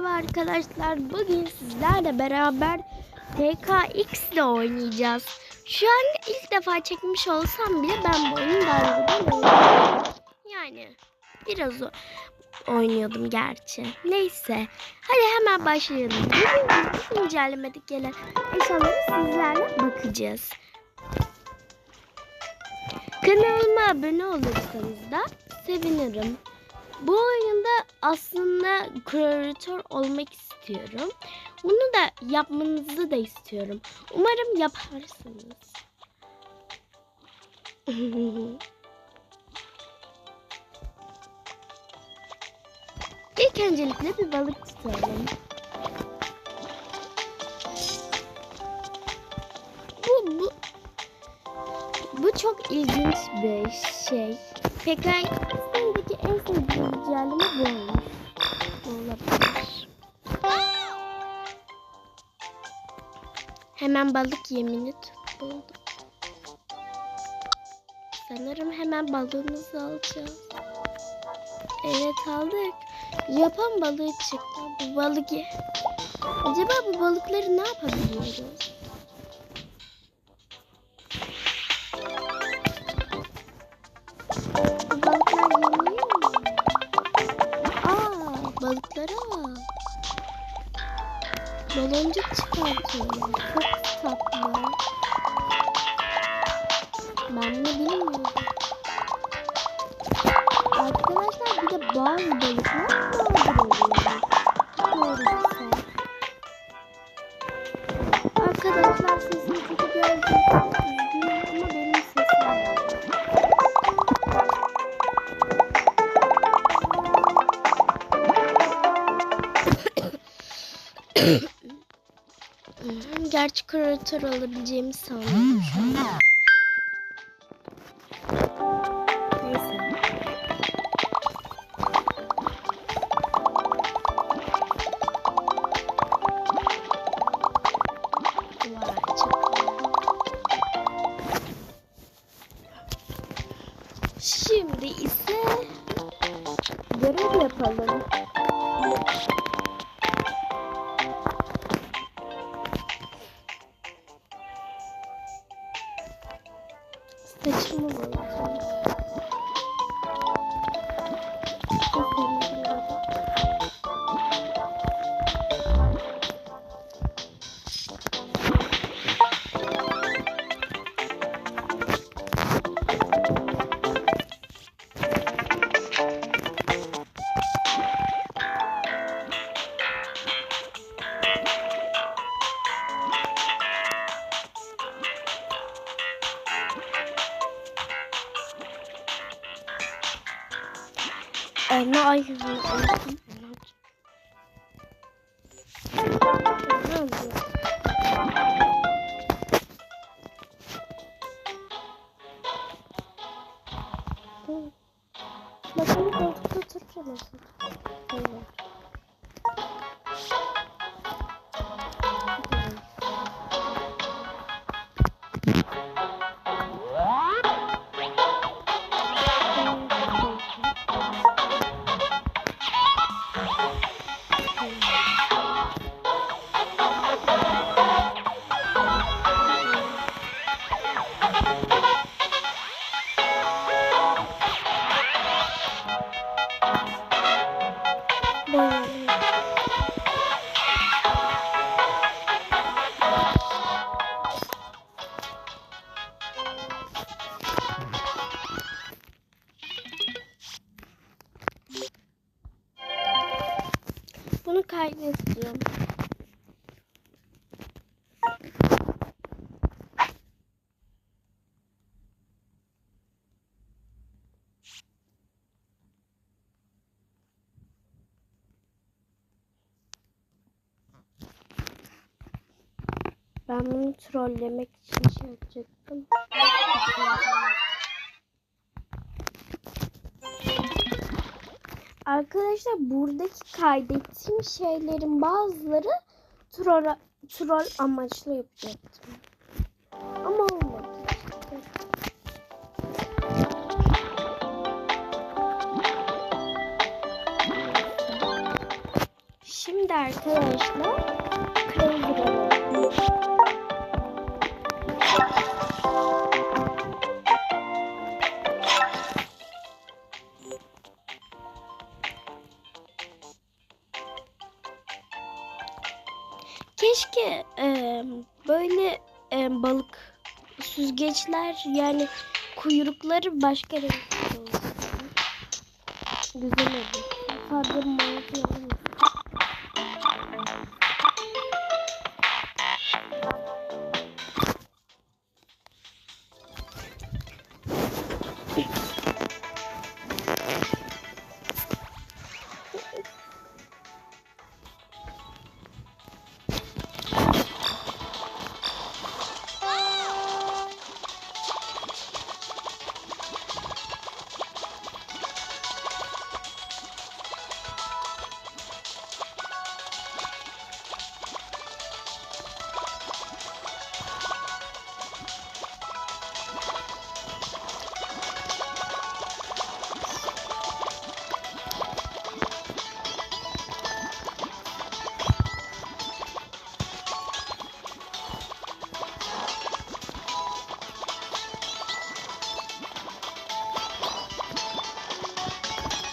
Merhaba arkadaşlar. Bugün sizlerle beraber TKX ile oynayacağız. Şu an ilk defa çekmiş olsam bile ben bu oyunu daha önceden. Yani biraz o- oynuyordum gerçi. Neyse. Hadi hemen başlayalım. Bugün güncellemede gelen eşyaları sizlerle bakacağız. Kanalıma abone olursanız da sevinirim. Bu oyunda aslında kreatör olmak istiyorum. Bunu da yapmanızı da istiyorum. Umarım yaparsınız. İlk öncelikle bir balık tutalım. Bu, bu, bu çok ilginç bir şey. Peki sendeki en sevdiğin bu olmuş. Bu Olabilir. Hemen balık yemini buldum. Sanırım hemen balığımızı alacağız. Evet aldık. Yapan balığı çıktı. Bu balık ye. Acaba bu balıkları ne yapabiliyoruz? Thank you. Gerçi kreatör olabileceğimi sanmıyorum Saçımı boyayacağım. Ee, ne ay unuttum. Ne oldu? Bunu kaydedeceğim. Ben bunu trollemek için şey yapacaktım. Arkadaşlar buradaki kaydettiğim şeylerin bazıları troll, troll amaçlı yapacaktım. Ama olmadı. Şimdi arkadaşlar Keşke e, böyle e, balık süzgeçler yani kuyrukları başka renkli olsa. Güzel olur. Sadece mavi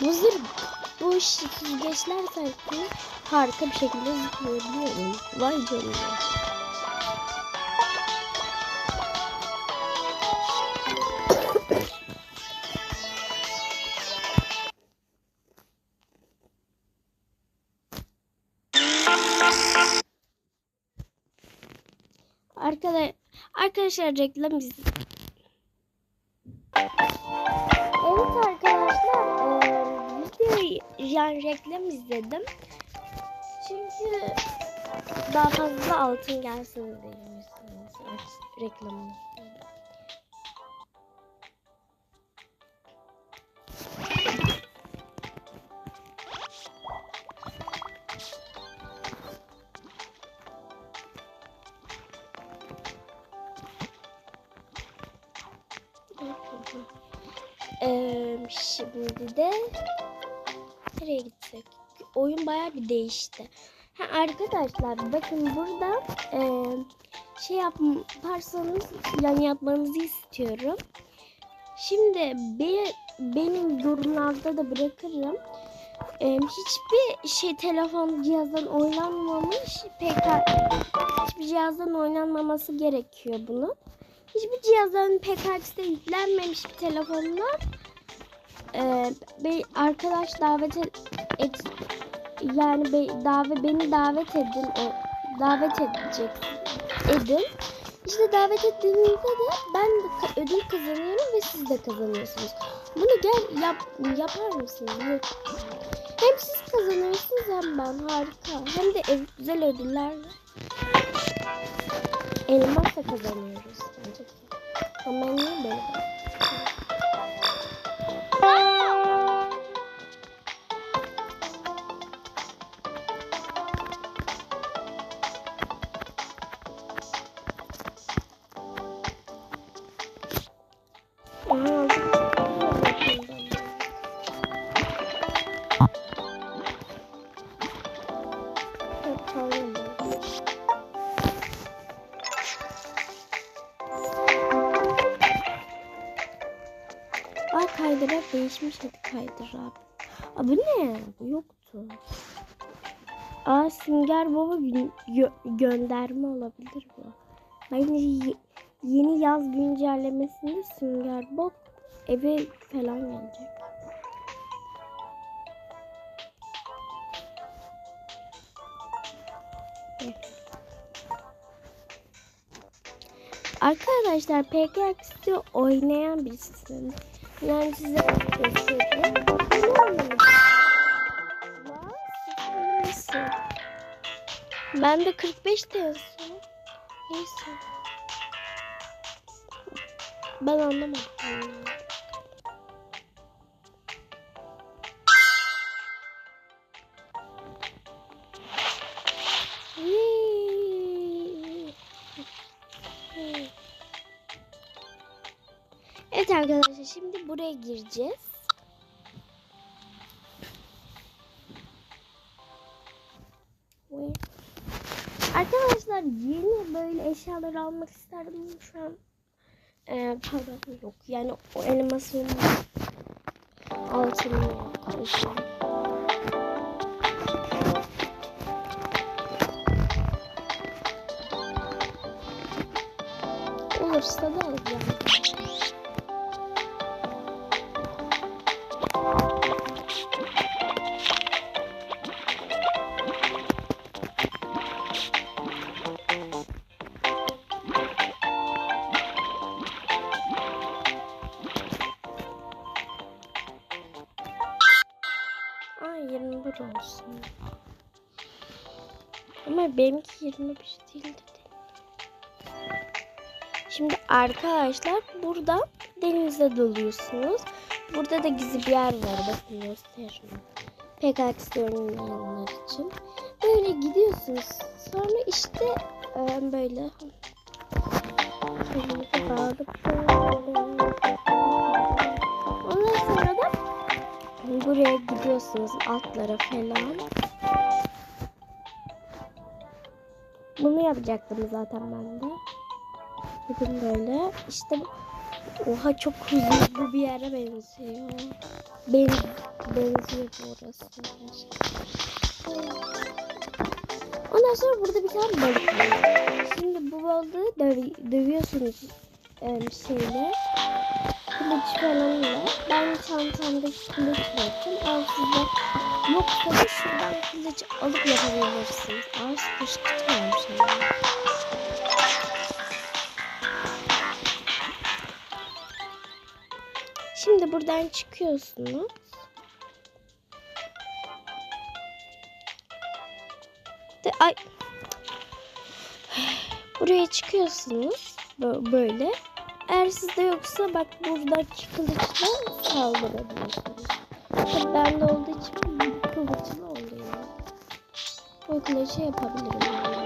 yapalım. Bu zır bu süzgeçler sayesinde harika bir şekilde zıplayabiliyorum. Vay canına. Arkadaşlar, arkadaşlar reklam izleyin. Yani reklam izledim. Çünkü daha fazla altın gelsin demişsiniz reklamını. Eee, şimdi de nereye gitsek? Oyun bayağı bir değişti. Ha, arkadaşlar bakın burada eee, şey yaparsanız yani yapmanızı istiyorum. Şimdi be, benim yorumlarda da bırakırım. Eee, hiçbir şey telefon cihazdan oynanmamış PK hiçbir cihazdan oynanmaması gerekiyor bunun. Hiçbir cihazdan PKX'de yüklenmemiş bir telefonlar e, bir arkadaş davet et, yani be, davet beni davet edin o davet edecek edin. İşte davet ettiğinizde de ben ödül kazanıyorum ve siz de kazanıyorsunuz. Bunu gel yap yapar mısınız? Hem siz kazanıyorsunuz hem ben harika. Hem de ev- güzel ödüllerle. Elmas da kazanıyoruz. Ama niye böyle? Aa kaydırak değişmiş hadi kaydır abi. Ne? Bu yoktu. Aa Sünger Baba gö- gö- gönderme olabilir bu. Ye- yeni yaz güncellemesinde Sünger Bob eve falan gelecek. Arkadaşlar PKX'de oynayan birisiniz. Yani size göstereyim. Ben de 45 de yazıyor. Neyse. Ben anlamadım. Gireceğiz. Arkadaşlar yeni böyle eşyalar almak isterdim şu an e, param yok. Yani o animasyonun altını yok. Olursa da alacağım. Ama benimki 21 değildi. Şimdi arkadaşlar burada denize dalıyorsunuz. Burada da gizli bir yer var. Bakın gösteririm. PKX oynayanlar için. Böyle gidiyorsunuz. Sonra işte e, böyle Ondan sonra da buraya gidiyorsunuz altlara falan. Bunu yapacaktım zaten ben de. Bugün böyle işte oha çok huzurlu bir yere benziyor. Ben, benziyor burası. Ondan sonra burada bir tane balık var. Şimdi bu balığı döv- dövüyorsunuz e, şeyle. Kılıç falanla. Ben çantamdaki kılıç bıraktım. Al size. Yoksa da şuradan kılıç alıp yapabilirsiniz. Ağız kışkırtmıyorum şimdi. Şimdi buradan çıkıyorsunuz. De, ay. Buraya çıkıyorsunuz. Bö- Böyle. Eğer sizde yoksa bak buradaki kılıçla saldırabilirsiniz. Tabii bende olduğu için bu kılıçlı oluyor. Bu kılıcı yapabilirim. yani.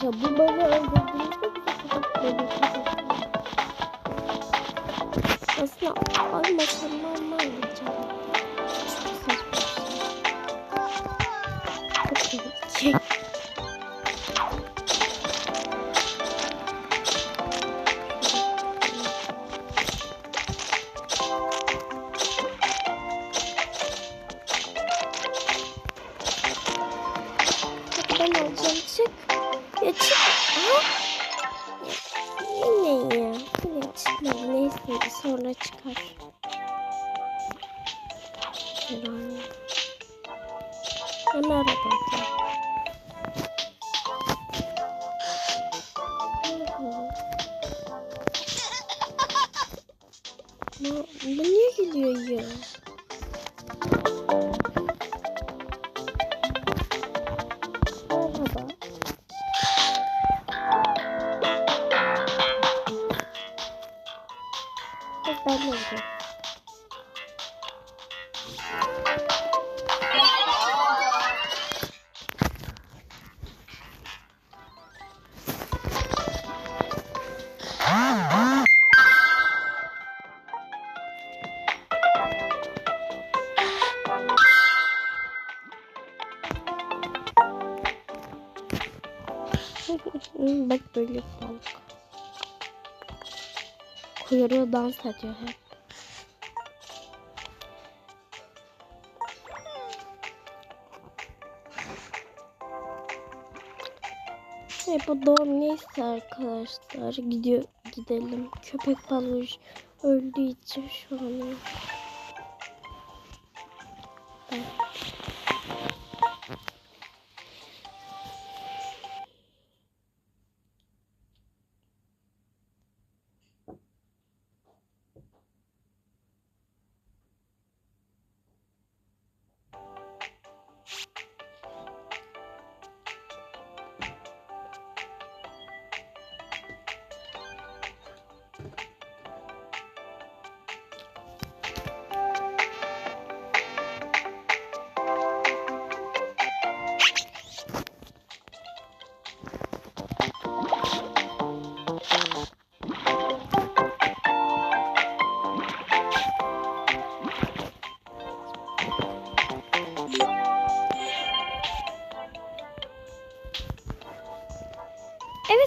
Arkadaşlar. Bu çok böyle Aslında almasam normal bir şey. Çok sonra çıkar. Herhalde. Hemen arabada. Bu, bu niye gidiyor ya? Böyle balık. Kuyruğu dans ediyor hep. Ve bu doğum neyse arkadaşlar gidiyor gidelim. Köpek balığı öldüğü için şu an.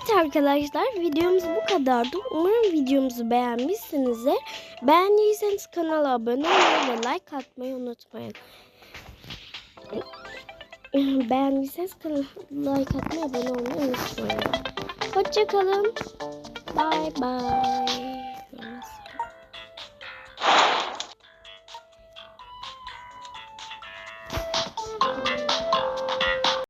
Evet arkadaşlar videomuz bu kadardı. Umarım videomuzu beğenmişsinizdir. Beğendiyseniz kanala abone olmayı ve like atmayı unutmayın. Beğendiyseniz kanala like atmayı abone olmayı unutmayın. Hoşçakalın. Bye bye.